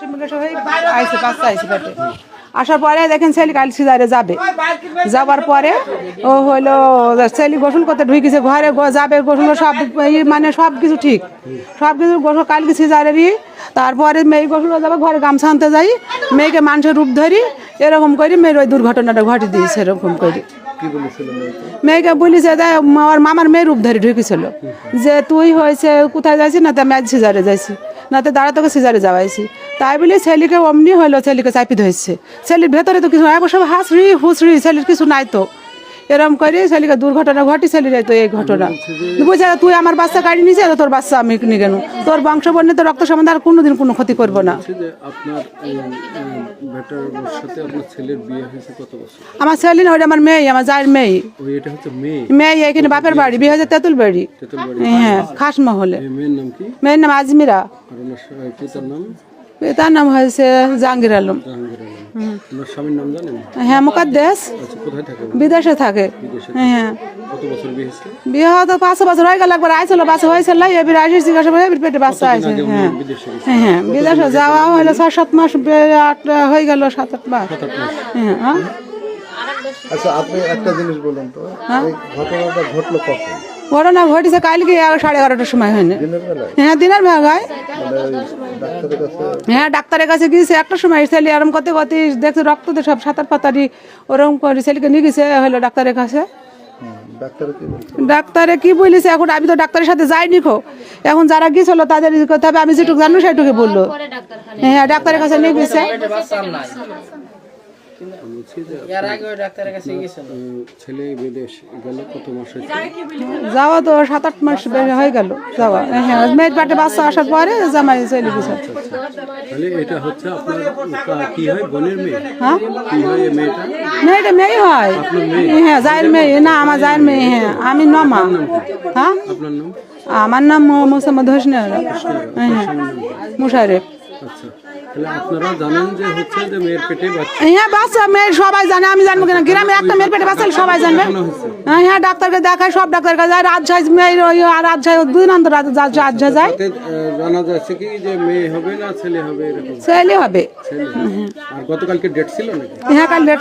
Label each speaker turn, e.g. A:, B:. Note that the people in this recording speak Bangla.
A: সিমুলেশন আইসে বাচ্চা আইসে পেটে। আসার পরে দেখেন ছেলে কাল সিজারে যাবে। যাবার পরে ও হলো ছেলে গোসল করতে ঢুকেছে ঘরে যাবে গোসল সব মানে সব কিছু ঠিক। সব কিছু গোসল কালকে সিজারেরই। তারপরে মেয়ে গোসল যাবে ঘরে গামছা আনতে যাই। মেয়েকে মানুষের রূপ ধরি এরকম করি মেয়ের ওই দুর্ঘটনাটা ঘটে দিয়েছে এরকম করি।
B: মেয়েকে?
A: মেয়েকে বলিছে যে আমার মামার মেয়ের রূপ ধরে ঢুকেছিল। যে তুই হয়েছে কোথায় যাইছি না তো ম্যাচ সিজারে যাইছি। না তো দাঁড়া তোকে সিজারে যাওয়াইছি। তাই বলে ছেলেকে অমনি হইল ছেলেকে চাপি ধরছে। ছেলের ভেতরে তো কিছু নাই সব হাসরি হুসরি ছেলের কিছু নাই তো। এরম করে ছেলেকে দুর্ঘটনা ঘটি ছেলের তো এই ঘটনা। বুঝে তুই আমার বাচ্চা গাড়ি নিয়েছে তোর বাচ্চা আমি নিয়ে গেল তোর বংশ বর্ণিত রক্ত সম্বন্ধে আর কোনোদিন কোনো ক্ষতি করব না। আমার ছেলে না ওটা আমার মেয়ে আমার যার মেয়ে।
B: মেয়ে?
A: এখানে বাপের বাড়ি বিয়ে হয়েছে তেঁতুল বাড়ি। হ্যাঁ খাস মহলে।
B: মেয়ের নাম
A: আজমিরা। তার নাম হয়েছে জাহাঙ্গীর আলম। হ্যাঁ মুকাদ্দেশ
B: আচ্ছা
A: বিদেশে থাকে। হ্যাঁ
B: বছর বিয়ে হয়েছে?
A: বিয়ে পাঁচ বছর হয়ে গেল একবার আইছিল বাচ্চা হয়েছিল এবার আসি জিজ্ঞাসা করে এবার পেটে বাচ্চা আছে। হ্যাঁ।
B: বিদেশে
A: হ্যাঁ হ্যাঁ বিদেশে যাওয়া হলো ছয় সাত মাস আট হয়ে গেল সাত আট মাস। হ্যাঁ হ্যাঁ।
C: আচ্ছা আপনি একটা জিনিস বলুন তো এই ঘটনাটা ঘটলো কখন?
A: ঘটনা ঘটেছে কালকে সাড়ে এগারোটার সময় হয়নি। হ্যাঁ দিনের ভাগায়
C: মানে
A: হ্যাঁ ডাক্তারের কাছে গিয়েছে একটা সময় ছেলে এরম করতে করতে দেখছে রক্ত তো সব সাঁতার পাতারি ওরকম করে ছেলেকে নিয়ে গেছে হলো ডাক্তারের কাছে।
C: ডাক্তারে কি বলছে?
A: বলেছে? এখন আমি তো ডাক্তারের সাথে যাইনি খো। এখন যারা গিয়েছিল তাদের হবে আমি যেটুকু জানো সেটুকু বলল। হ্যাঁ ডাক্তারের কাছে নিয়ে গেছে।
B: ছেলে বিদেশ গেল কত মাস
A: যাওয়া তো সাত আট মাস হয়ে গেল যাওয়া। হ্যাঁ মেয়ের পাটে বাচ্চা আসার পরে জামাই চলে গেছে।
B: তাহলে এটা হচ্ছে আপনার কি হয়? বোনের মেয়ে?
A: হ্যাঁ?
B: কি হয় মেয়েটা?
A: মেয়েটা মেয়ে হয়। হ্যাঁ মেয়ে। না আমার মেয়ে হ্যাঁ আমি নমা। হ্যাঁ?
B: আপনার নাম?
A: আমার নাম মোসাম্মদ হোসনে। হ্যাঁ মুশারেফ।
B: আচ্ছা।
A: হ্যাঁ বাচ্চা সবাই জানে আমি জানব কিনা? গ্রামে একটা মেয়ের পেটে বাচ্চা সবাই জানবে। হ্যাঁ হ্যাঁ ডাক্তারকে দেখায় সব ডাক্তার কাছে যায় রাজশাহী মেয়ের ওই আর রাজশাহী দুই নন্দ রাজশাহী যায়
B: জানা যাচ্ছে কি যে মেয়ে হবে না ছেলে হবে এরকম?
A: ছেলে হবে।
B: আর গতকালকে ডেট ছিল নাকি?
A: হ্যাঁ কাল ডেট